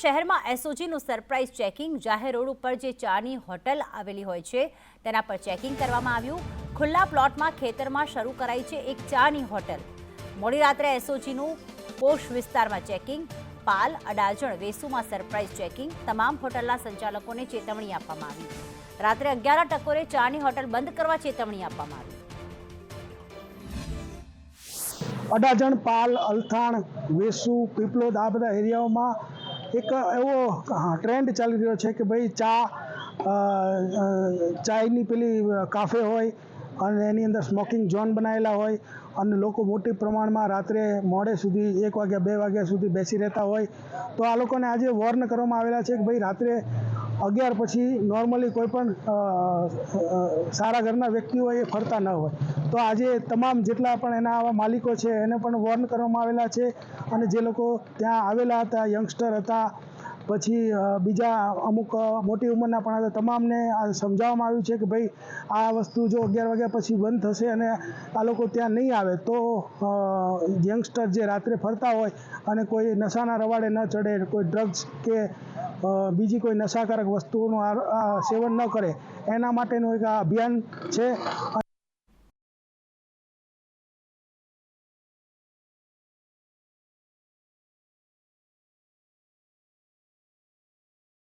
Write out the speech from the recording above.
શહેરમાં એસઓજીનું surprise checking જાહેર રોડ ઉપર જે ચાની હોટલ આવેલી હોય છે, તેના પર ચેકિંગ કરવામાં આવ્યું. ખુલ્લા પ્લોટમાં ખેતરમાં શરૂ કરાઈ છે એક ચાની હોટલ. મોડી રાત્રે એસઓજીનું પોશ વિસ્તારમાં ચેકિંગ, પાલ, અડાજણ, વેસુમાં સરપ્રાઇઝ ચેકિંગ, તમામ હોટલના સંચાલકોને ચેતવણી આપવામાં આવી. રાત્રે અગિયાર ટકોરે ચાની હોટલ બંધ કરવા ચેતવણી આપવામાં આવી. અડાજણ, પાલ, અલથાણ, વેસુ, પીપલોદ આ બધા એરિયાઓમાં એક એવો ટ્રેન્ડ ચાલી રહ્યો છે કે ભાઈ ચા ચાયની પેલી કાફે હોય અને એની અંદર સ્મોકિંગ ઝોન બનાવેલા હોય અને લોકો મોટી પ્રમાણમાં રાત્રે મોડે સુધી એક વાગ્યા, બે વાગ્યા સુધી બેસી રહેતા હોય. તો આ લોકોને આજે વોર્ન કરવામાં આવેલા છે કે ભાઈ રાત્રે અગિયાર પછી નોર્મલી કોઈ પણ સારા ઘરના વ્યક્તિઓ એ ફરતા ન હોય. તો આજે તમામ જેટલા પણ એના આવા માલિકો છે, એને પણ વોર્ન કરવામાં આવેલા છે. અને જે લોકો ત્યાં આવેલા હતા યંગસ્ટર હતા પછી બીજા અમુક મોટી ઉંમરના પણ તમામને આ સમજાવવામાં આવ્યું છે કે ભાઈ, આ વસ્તુ જો અગિયાર વાગ્યા પછી બંધ થશે અને આ લોકો ત્યાં નહીં આવે, તો યંગસ્ટર જે રાત્રે ફરતા હોય અને કોઈ નશાના રવાડે ન ચડે, કોઈ ડ્રગ્સ કે બીજી કોઈ નશાકારક વસ્તુઓનું સેવન ન કરે, એના માટેનું એક આ અભિયાન છે.